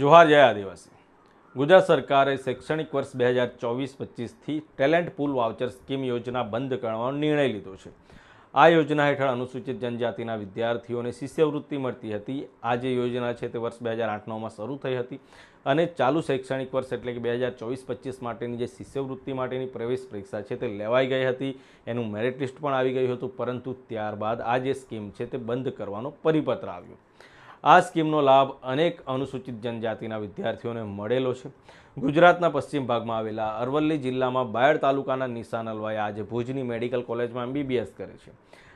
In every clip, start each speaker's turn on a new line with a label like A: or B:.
A: જોહાર જય આદિવાસી. ગુજરાત સરકારે શૈક્ષણિક વર્ષ બે હજાર ચોવીસ પચીસથી ટેલેન્ટ પુલ વાઉચર સ્કીમ યોજના બંધ કરવાનો નિર્ણય લીધો છે. આ યોજના હેઠળ અનુસૂચિત જનજાતિના વિદ્યાર્થીઓને શિષ્યવૃત્તિ મળતી હતી. આ જે યોજના છે તે વર્ષ બે હજાર આઠ નવમાં શરૂ થઈ હતી અને ચાલુ શૈક્ષણિક વર્ષ એટલે કે બે હજાર ચોવીસ પચીસ માટેની જે શિષ્યવૃત્તિ માટેની પ્રવેશ પરીક્ષા છે તે લેવાઈ ગઈ હતી. એનું મેરિટ લિસ્ટ પણ આવી ગયું હતું પરંતુ ત્યારબાદ આ જે સ્કીમ છે તે બંધ કરવાનો પરિપત્ર આવ્યો. આ સ્કીમનો લાભ અનેક અનુસૂચિત જનજાતિના વિદ્યાર્થીઓને મળેલો છે. ગુજરાતના પશ્ચિમ ભાગમાં આવેલા અરવલ્લી જિલ્લામાં બાયડ તાલુકાના નિશાન અલવાએ આજે ભુજની મેડિકલ કોલેજમાં એમબીબીએસ કરે છે.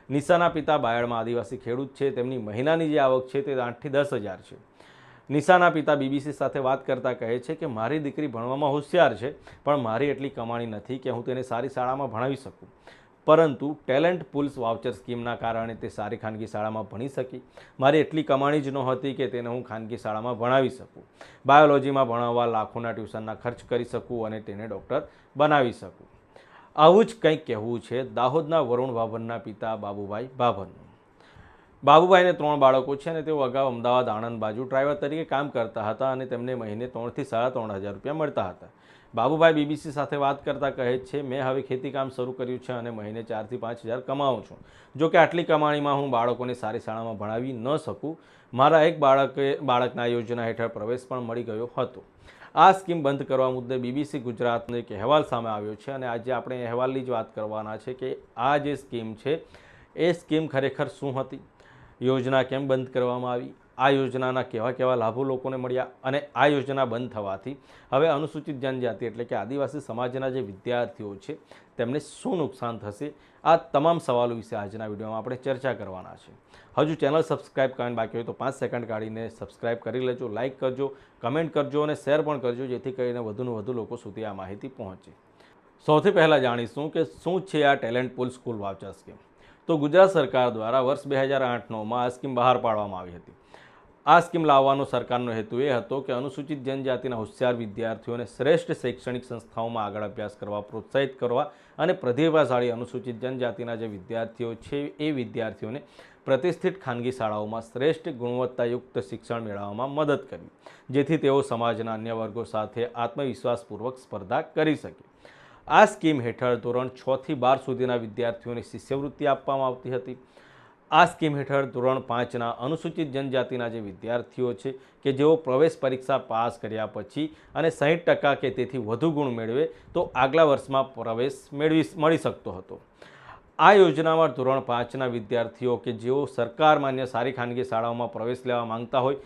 A: નિશાના પિતા બાયડમાં આદિવાસી ખેડૂત છે, તેમની મહિનાની જે આવક છે તે આઠથી દસ હજાર છે. નિશાના પિતા બીબીસી સાથે વાત કરતા કહે છે કે, મારી દીકરી ભણવામાં હોશિયાર છે, પણ મારી એટલી કમાણી નથી કે હું તેને સારી શાળામાં ભણાવી શકું. પરંતુ ટેલેન્ટ પુલ્સ વાઉચર સ્કીમના કારણે તે સારી ખાનગી શાળામાં ભણી શકી. મારી એટલી કમાણી જ નહોતી કે તેને હું ખાનગી શાળામાં ભણાવી શકું. બાયોલોજીમાં ભણાવવા લાખોના ટ્યુશનના ખર્ચ કરી શકું અને તેને ડૉક્ટર બનાવી શકું. આવું જ કંઈક કહેવું છે દાહોદના વરુણ ભાભનના પિતા બાબુભાઈ ભાભનનું બાબુભાઈને ત્રણ બાળકો છે અને તેઓ અગાઉ અમદાવાદ આણંદ બાજુ ડ્રાઈવર તરીકે કામ કરતા હતા અને તેમને મહિને ત્રણથી સાડા ત્રણ હજાર રૂપિયા મળતા હતા. બાબુભાઈ બીબીસી સાથે વાત કરતા કહે છે, મેં હવે ખેતીકામ શરૂ કર્યું છે અને મહિને ચારથી પાંચ હજાર કમાઉં છું. જો કે આટલી કમાણીમાં હું બાળકોને સારી શાળામાં ભણાવી ન શકું, મારા એક બાળકે બાળકના યોજના હેઠળ પ્રવેશ પણ મળી ગયો હતો. આ સ્કીમ બંધ કરવા મુદ્દે બીબીસી ગુજરાતનો એક અહેવાલ સામે આવ્યો છે અને આજે આપણે અહેવાલની જ વાત કરવાના છે કે આ જે સ્કીમ છે, એ સ્કીમ ખરેખર શું હતી? યોજના કેમ બંધ કરવામાં આવી? આ યોજનાના કેવા કેવા લાભો લોકોને મળ્યા અને આ યોજના બંધ થવાથી હવે અનુસૂચિત જનજાતિ એટલે કે આદિવાસી સમાજના જે વિદ્યાર્થીઓ છે, તેમને શું નુકસાન થશે? આ તમામ સવાલો વિશે આજના વિડીયોમાં આપણે ચર્ચા કરવાના છે. હજુ ચેનલ સબસ્ક્રાઇબ કરવાની બાકી હોય તો પાંચ સેકન્ડ કાઢીને સબસ્ક્રાઇબ કરી લેજો, લાઇક કરજો, કમેન્ટ કરજો અને શેર પણ કરજો જેથી કરીને વધુને વધુ લોકો સુધી આ માહિતી પહોંચે. સૌથી પહેલાં જાણીશું કે શું છે આ talent pool school voucher scheme તો ગુજરાત સરકાર દ્વારા વર્ષ બે હજાર આઠ નવમાં આ સ્કીમ બહાર પાડવામાં આવી હતી. આ સ્કીમ લાવવાનો સરકારનો હેતુ એ હતો કે અનુસૂચિત જનજાતિના હોશિયાર વિદ્યાર્થીઓને શ્રેષ્ઠ શૈક્ષણિક સંસ્થાઓમાં આગળ અભ્યાસ કરવા, પ્રોત્સાહિત કરવા અને પ્રતિભાશાળી અનુસૂચિત જનજાતિના જે વિદ્યાર્થીઓ છે એ વિદ્યાર્થીઓને પ્રતિષ્ઠિત ખાનગી શાળાઓમાં શ્રેષ્ઠ ગુણવત્તાયુક્ત શિક્ષણ મેળવવામાં મદદ કરવી જેથી તેઓ સમાજના અન્ય વર્ગો સાથે આત્મવિશ્વાસપૂર્વક સ્પર્ધા કરી શકે. આ સ્કીમ હેઠળ ધોરણ છથી બાર સુધીના વિદ્યાર્થીઓને શિષ્યવૃત્તિ આપવામાં આવતી હતી. આ સ્કીમ હેઠળ ધોરણ પાંચના અનુસૂચિત જનજાતિના જે વિદ્યાર્થીઓ છે કે જેઓ પ્રવેશ પરીક્ષા પાસ કર્યા પછી અને સાહીઠ ટકા કે તેથી વધુ ગુણ મેળવે તો આગલા વર્ષમાં પ્રવેશ મેળવી મળી શકતો હતો. આ યોજનામાં ધોરણ પાંચના વિદ્યાર્થીઓ કે જેઓ સરકાર માન્ય સારી ખાનગી શાળાઓમાં પ્રવેશ લેવા માંગતા હોય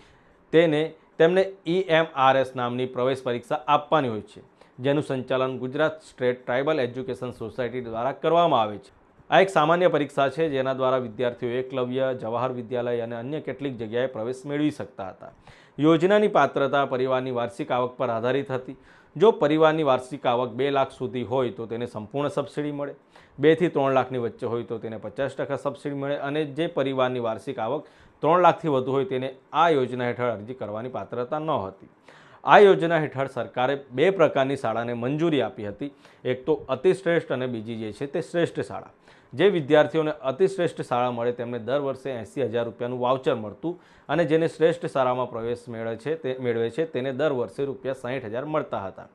A: તેને તેમને ઈએમઆરએસ નામની પ્રવેશ પરીક્ષા આપવાની હોય છે. જેનું સંચાલન Gujarat State Tribal Education Society દ્વારા કરવામાં આવે છે. આ એક સામાન્ય પરીક્ષા છે, જેના દ્વારા વિદ્યાર્થીઓ એકલવ્ય, જવાહર વિદ્યાલય અને અન્ય કેટલીક જગ્યાએ પ્રવેશ મેળવી શકતા હતા. યોજનાની પાત્રતા પરિવારની વાર્ષિક આવક પર આધારિત હતી. જો પરિવારની વાર્ષિક આવક બે લાખ સુધી હોય તો તેને સંપૂર્ણ સબસિડી મળે. બેથી ત્રણ લાખની વચ્ચે હોય તો તેને પચાસ ટકા સબસિડી મળે અને જે પરિવારની વાર્ષિક આવક ત્રણ લાખથી વધુ હોય તેને આ યોજના હેઠળ અરજી કરવાની પાત્રતા ન હતી. આ યોજના હેઠળ સરકારે બે પ્રકારની શાળાને મંજૂરી આપી હતી. એક તો અતિશ્રેષ્ઠ અને બીજી જે છે તે શ્રેષ્ઠ શાળા. જે વિદ્યાર્થીઓને અતિશ્રેષ્ઠ શાળા મળે તેમને દર વર્ષે એંસી હજાર રૂપિયાનું વાઉચર મળતું અને જેને શ્રેષ્ઠ શાળામાં પ્રવેશ મેળવે છે તે મેળવે છે તેને દર વર્ષે રૂપિયા સાહીઠ હજાર મળતા હતા.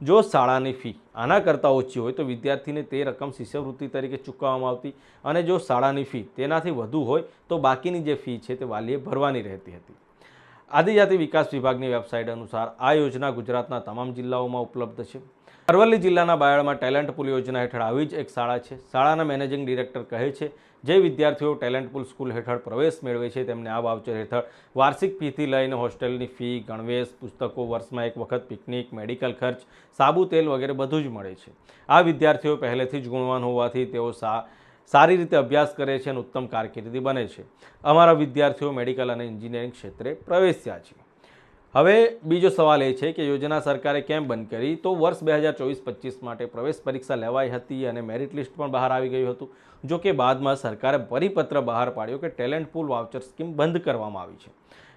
A: જો શાળાની ફી આના કરતાં ઓછી હોય તો વિદ્યાર્થીને તે રકમ શિષ્યવૃત્તિ તરીકે ચૂકવવામાં આવતી અને જો શાળાની ફી તેનાથી વધુ હોય તો બાકીની જે ફી છે તે વાલીએ ભરવાની રહેતી હતી. આદિજાતિ વિકાસ વિભાગની વેબસાઇટ અનુસાર આ યોજના ગુજરાતના તમામ જિલ્લાઓમાં ઉપલબ્ધ છે. અરવલ્લી જિલ્લાના બાયડમાં ટેલેન્ટ પુલ યોજના હેઠળ આવી જ એક શાળા છે. શાળાના મેનેજિંગ ડિરેક્ટર કહે છે, જે વિદ્યાર્થીઓ ટેલેન્ટ પુલ સ્કૂલ હેઠળ પ્રવેશ મેળવે છે, તેમને આ વાઉચર હેઠળ વાર્ષિક ફીથી લઈને હોસ્ટેલની ફી, ગણવેશ, પુસ્તકો, વર્ષમાં એક વખત પિકનિક, મેડિકલ ખર્ચ, સાબુ તેલ વગેરે બધું જ મળે છે. આ વિદ્યાર્થીઓ પહેલેથી જ ગુણવાન હોવાથી તેઓ સા સારી રીતે અભ્યાસ કરે છે અને ઉત્તમ કારકિર્દી બને છે. અમારા વિદ્યાર્થીઓ મેડિકલ અને એન્જિનિયરિંગ ક્ષેત્રે પ્રવેશ્યા છે. હવે બીજો સવાલ એ છે કે યોજના સરકારે કેમ બંધ કરી? તો વર્ષ બે હજાર ચોવીસ પચીસ માટે પ્રવેશ પરીક્ષા લેવાઈ હતી અને મેરિટ લિસ્ટ પણ બહાર આવી ગયું હતું. જો કે બાદમાં સરકારે પરિપત્ર બહાર પાડ્યો કે ટેલેન્ટ પુલ વાઉચર સ્કીમ બંધ કરવામાં આવી છે.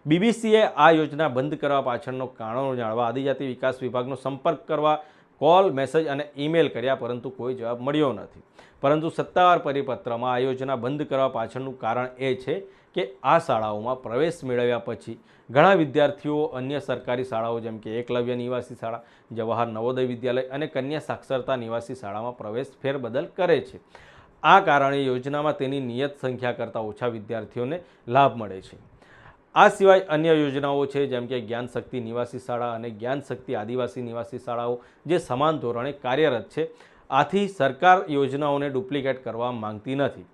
A: બીબીસીએ આ યોજના બંધ કરવા પાછળનો કારણો જાણવા આદિજાતિ વિકાસ વિભાગનો સંપર્ક કરવા કોલ, મેસેજ અને ઈમેલ કર્યા પરંતુ કોઈ જવાબ મળ્યો નથી. પરંતુ સત્તાવાર પરિપત્રમાં આ યોજના બંધ કરવા પાછળનું કારણ એ છે કે આ શાળાઓમાં પ્રવેશ મેળવ્યા પછી ઘણા વિદ્યાર્થીઓ અન્ય સરકારી શાળાઓ જેમ કે એકલવ્ય નિવાસી શાળા, જવાહર નવોદય વિદ્યાલય અને કન્યા સાક્ષરતા નિવાસી શાળામાં પ્રવેશ ફેરબદલ કરે છે. આ કારણે યોજનામાં તેની નિયત સંખ્યા કરતાં ઓછા વિદ્યાર્થીઓને લાભ મળે છે. આ સિવાય અન્ય યોજનાઓ છે, જેમ કે જ્ઞાન શક્તિ નિવાસી શાળા અને જ્ઞાન શક્તિ આદિવાસી નિવાસી શાળાઓ, જે સમાન ધોરણે કાર્યરત છે. આથી સરકાર યોજનાઓને ડુપ્લિકેટ કરવા માંગતી નથી.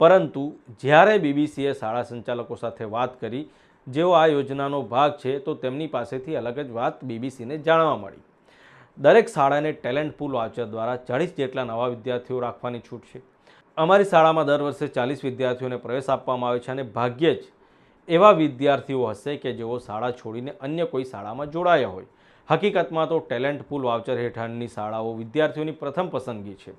A: પરંતુ જ્યારે બીબીસીએ શાળા સંચાલકો સાથે વાત કરી, જેઓ આ યોજનાનો ભાગ છે, તો તેમની પાસેથી અલગ જ વાત બીબીસીને જાણવા મળી. દરેક શાળાને ટેલેન્ટ પુલ વાચર દ્વારા ચાળીસ જેટલા નવા વિદ્યાર્થીઓ રાખવાની છૂટ છે. અમારી શાળામાં દર વર્ષે ચાલીસ વિદ્યાર્થીઓને પ્રવેશ આપવામાં આવે છે અને ભાગ્યે જ એવા વિદ્યાર્થીઓ હશે કે જેઓ શાળા છોડીને અન્ય કોઈ શાળામાં જોડાયા હોય. હકીકતમાં તો ટેલેન્ટ પુલ વાઉચર હેઠળની શાળાઓ વિદ્યાર્થીઓની પ્રથમ પસંદગી છે.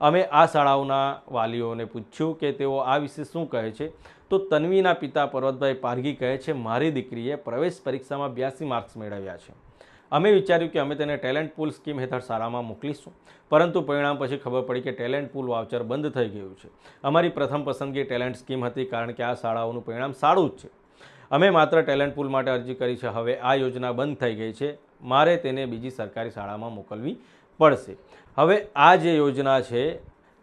A: અમે આ શાળાઓના વાલીઓને પૂછ્યું કે તેઓ આ વિશે શું કહે છે? તો તન્વીના પિતા પર્વતભાઈ પારગી કહે છે, મારી દીકરીએ પ્રવેશ પરીક્ષામાં બ્યાસી માર્ક્સ મેળવ્યા છે. અમે વિચાર્યું કે અમે તેને ટેલેન્ટ પુલ સ્કીમ હેઠળ શાળામાં મોકલીશું. પરંતુ પરિણામ પછી ખબર પડી કે ટેલેન્ટ પૂલ વાઉચર બંધ થઈ ગયું છે. અમારી પ્રથમ પસંદગી ટેલેન્ટ સ્કીમ હતી કારણ કે આ શાળાઓનું પરિણામ સારું જ છે. અમે માત્ર ટેલેન્ટ પુલ માટે અરજી કરી છે. હવે આ યોજના બંધ થઈ ગઈ છે. મારે તેને બીજી સરકારી શાળામાં મોકલવી પડશે. હવે આ જે યોજના છે,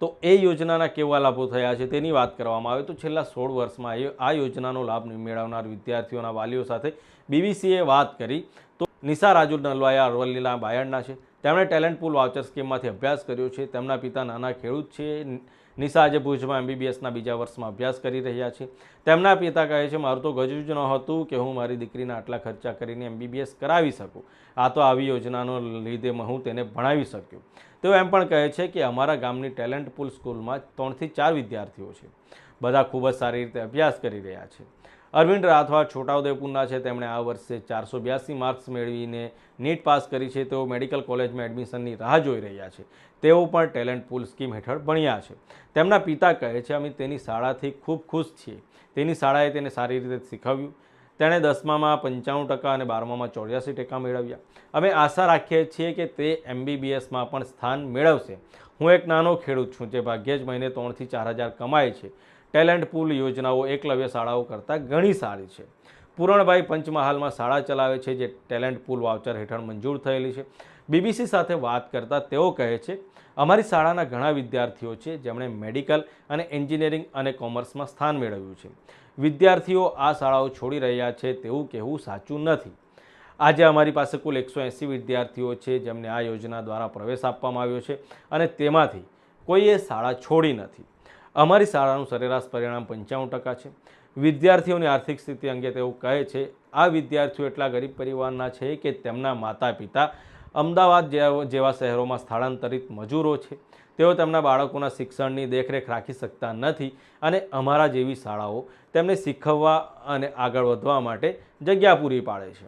A: તો એ યોજનાના કેવા લાભો થયા છે તેની વાત કરવામાં આવે તો છેલ્લા સોળ વર્ષમાં એ આ યોજનાનો લાભ મેળવનાર વિદ્યાર્થીઓના વાલીઓ સાથે બીબીસીએ વાત કરી. તો નિશા રાજુ નલવાયા અરવલ્લીના બાયડના છે. તેમણે ટેલેન્ટ પુલ વાઉચર સ્કીમમાંથી અભ્યાસ કર્યો છે. તેમના પિતા નાના ખેડૂત છે. નિશા આજે ભુજમાં એમબીબીએસના બીજા વર્ષમાં અભ્યાસ કરી રહ્યા છે. તેમના પિતા કહે છે, મારું તો ગજુ જ ન હતું કે હું મારી દીકરીના આટલા ખર્ચા કરીને એમબીબીએસ કરાવી શકું. આ તો આવી યોજનાનો લીધે હું તેને ભણાવી શક્યો. તેઓ એમ પણ કહે છે કે અમારા ગામની ટેલેન્ટ પુલ સ્કૂલમાં ત્રણથી ચાર વિદ્યાર્થીઓ છે. બધા ખૂબ જ સારી રીતે અભ્યાસ કરી રહ્યા છે. અરવિંદ રાઠવા છોટાઉદેપુરના છે. તેમણે આ વર્ષે ચારસો બ્યાસી માર્ક્સ મેળવીને નીટ પાસ કરી છે. તેઓ મેડિકલ કોલેજમાં એડમિશનની રાહ જોઈ રહ્યા છે. તેઓ પણ ટેલેન્ટ પુલ સ્કીમ હેઠળ ભણ્યા છે. તેમના પિતા કહે છે, અમે તેની શાળાથી ખૂબ ખુશ છીએ. તેની શાળાએ તેને સારી રીતે શીખવ્યું. તેણે દસમામાં પંચાણું ટકા અને બારમામાં ચોર્યાસી ટકા મેળવ્યા. અમે આશા રાખીએ છીએ કે તે એમબીબીએસમાં પણ સ્થાન મેળવશે. હું એક નાનો ખેડૂત છું. જે ભાગ્યે જ મહિને ત્રણથી ચાર હજાર કમાય છે. ટેલેન્ટ પૂલ યોજનાઓ એકલવ્ય શાળાઓ કરતાં ઘણી સારી છે. પૂરણભાઈ પંચમહાલમાં શાળા ચલાવે છે જે ટેલેન્ટ પૂલ વાઉચર હેઠળ મંજૂર થયેલી છે. બીબીસી સાથે વાત કરતાં તેઓ કહે છે, અમારી શાળાના ઘણા વિદ્યાર્થીઓ છે, જેમણે મેડિકલ અને એન્જિનિયરિંગ અને કોમર્સમાં સ્થાન મેળવ્યું છે. વિદ્યાર્થીઓ આ શાળાઓ છોડી રહ્યા છે તેવું કહેવું સાચું નથી. આજે અમારી પાસે કુલ એકસો એંસી વિદ્યાર્થીઓ છે જેમને આ યોજના દ્વારા પ્રવેશ આપવામાં આવ્યો છે અને તેમાંથી કોઈએ શાળા છોડી નથી. અમારી શાળાનું સરેરાશ પરિણામ પંચાવન ટકા છે. વિદ્યાર્થીઓની આર્થિક સ્થિતિ અંગે તેઓ કહે છે, આ વિદ્યાર્થીઓ એટલા ગરીબ પરિવારના છે કે તેમના માતા પિતા અમદાવાદ જેવા શહેરોમાં સ્થળાંતરિત મજૂરો છે. તેઓ તેમના બાળકોના શિક્ષણની દેખરેખ રાખી શકતા નથી અને અમારા જેવી શાળાઓ તેમને શીખવવા અને આગળ વધવા માટે જગ્યા પૂરી પાડે છે.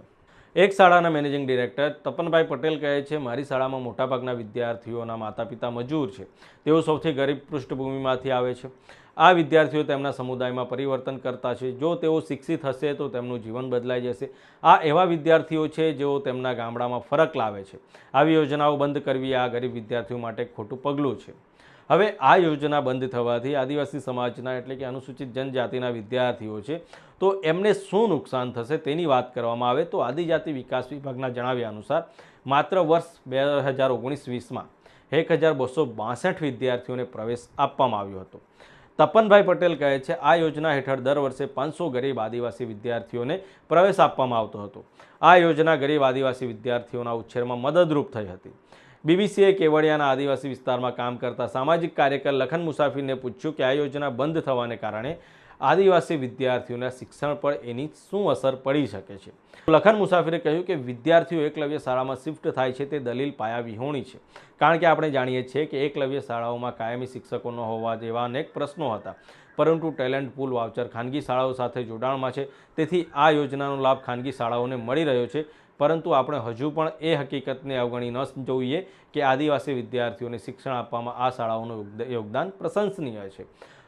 A: એક શાળાના મેનેજિંગ ડિરેક્ટર તપનભાઈ પટેલ કહે છે, મારી શાળામાં મોટાભાગના વિદ્યાર્થીઓના માતા પિતા મજૂર છે. તેઓ સૌથી ગરીબ પૃષ્ઠભૂમિમાંથી આવે છે. આ વિદ્યાર્થીઓ તેમના સમુદાયમાં પરિવર્તન કરતા છે. જો તેઓ શિક્ષિત હશે, તો તેમનું જીવન બદલાઈ જશે. આ એવા વિદ્યાર્થીઓ છે, જેઓ તેમના ગામડામાં ફરક લાવે છે. આવી યોજનાઓ બંધ કરવી આ ગરીબ વિદ્યાર્થીઓ માટે ખોટું પગલું છે. હવે આ યોજના બંધ થવાથી આદિવાસી સમાજના એટલે કે અનુસૂચિત જનજાતિના વિદ્યાર્થીઓ છે, તો એમને શું નુકસાન થશે તેની વાત કરવામાં આવે તો આદિજાતિ વિકાસ વિભાગના જણાવ્યા અનુસાર, માત્ર વર્ષ બે હજાર ઓગણીસ વીસમાં એક હજાર બસો બાસઠ વિદ્યાર્થીઓને પ્રવેશ આપવામાં આવ્યો હતો. તપનભાઈ પટેલ કહે છે, આ યોજના હેઠળ દર વર્ષે પાંચસો ગરીબ આદિવાસી વિદ્યાર્થીઓને પ્રવેશ આપવામાં આવતો હતો. આ યોજના ગરીબ આદિવાસી વિદ્યાર્થીઓના ઉછેરમાં મદદરૂપ થઈ હતી. બીબીસીએ કેવડિયાના આદિવાસી વિસ્તારમાં કામ કરતા સામાજિક કાર્યકર લખન મુસાફીરને પૂછ્યું કે આ યોજના બંધ થવાને કારણે આદિવાસી વિદ્યાર્થીઓના શિક્ષણ પર એની શું અસર પડી શકે છે? લખન મુસાફિરે કહ્યું કે વિદ્યાર્થીઓ એકલવ્ય શાળામાં શિફ્ટ થાય છે તે દલીલ પાયા વિહોણી છે. કારણ કે આપણે જાણીએ છીએ કે એકલવ્ય શાળાઓમાં કાયમી શિક્ષકો ન હોવા જેવા અનેક પ્રશ્નો હતા. પરંતુ ટેલેન્ટ પુલ, વાઉચર ખાનગી શાળાઓ સાથે જોડાણમાં છે. તેથી આ યોજનાનો લાભ ખાનગી શાળાઓને મળી રહ્યો છે. પરંતુ આપણે હજુ પણ એ હકીકતને અવગણી ન જોઈએ કે આદિવાસી વિદ્યાર્થીઓને શિક્ષણ આપવામાં આ શાળાઓનું યોગદાન પ્રશંસનીય છે.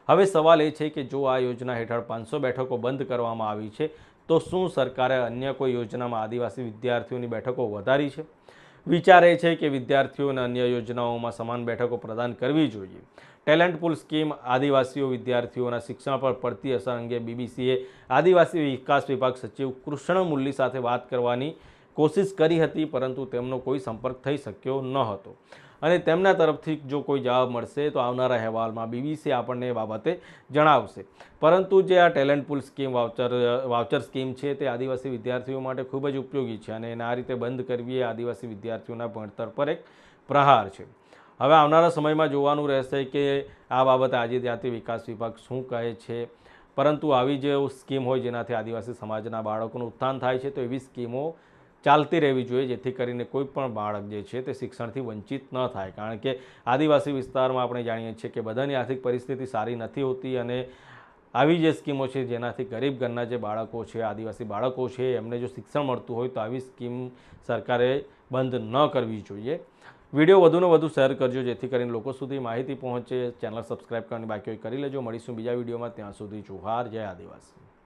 A: હવે સવાલ એ છે કે જો આ યોજના હેઠળ પાંચસો બેઠકો બંધ કરવામાં આવી છે, તો શું સરકારે અન્ય કોઈ યોજનામાં આદિવાસી વિદ્યાર્થીઓની બેઠકો વધારી છે? વિચાર એ છે કે વિદ્યાર્થીઓને અન્ય યોજનાઓમાં સમાન બેઠકો પ્રદાન કરવી જોઈએ. ટેલેન્ટ પુલ સ્કીમ આદિવાસીઓ વિદ્યાર્થીઓના શિક્ષણ પર પડતી અસર અંગે બીબીસીએ આદિવાસી વિકાસ વિભાગ સચિવ કૃષ્ણ મુરલી સાથે વાત કરવાની કોશિશ કરી હતી, પરંતુ તેમનો કોઈ સંપર્ક થઈ શક્યો ન હતો. અને તેમના તરફથી જો કોઈ જવાબ મળશે, તો આવનારા અહેવાલમાં બીબીસી આપણને એ બાબતે જણાવશે. પરંતુ જે આ talent pool scheme voucher voucher scheme છે, તે આદિવાસી વિદ્યાર્થીઓ માટે ખૂબ જ ઉપયોગી છે અને એને આ રીતે બંધ કરવી એ આદિવાસી વિદ્યાર્થીઓના ભણતર પર એક પ્રહાર છે. હવે આવનારા સમયમાં જોવાનું રહેશે કે આ બાબતે આદિજાતિ વિકાસ વિભાગ શું કહે છે. પરંતુ આવી જે સ્કીમ હોય, જેનાથી આદિવાસી સમાજના બાળકોનું ઉત્થાન થાય છે, તો એવી સ્કીમો ચાલતી રહેવી જોઈએ, જેથી કરીને કોઈ પણ બાળક જે છે તે શિક્ષણથી વંચિત ન થાય. કારણ કે આદિવાસી વિસ્તારમાં આપણે જાણીએ છીએ કે બધાની આર્થિક પરિસ્થિતિ સારી નથી હોતી અને આવી જે સ્કીમો છે, જેનાથી ગરીબ ઘરના જે બાળકો છે, આદિવાસી બાળકો છે, એમને જો શિક્ષણ મળતું હોય તો આવી સ્કીમ સરકારે બંધ ન કરવી જોઈએ. વીડિયો વધુને વધુ શેર કરજો, જેથી કરીને લોકો સુધી માહિતી પહોંચે. ચેનલ સબસ્ક્રાઈબ કરવાની બાકી કરી લેજો. મળીશું બીજા વિડીયોમાં. ત્યાં સુધી જોહાર. જય આદિવાસી.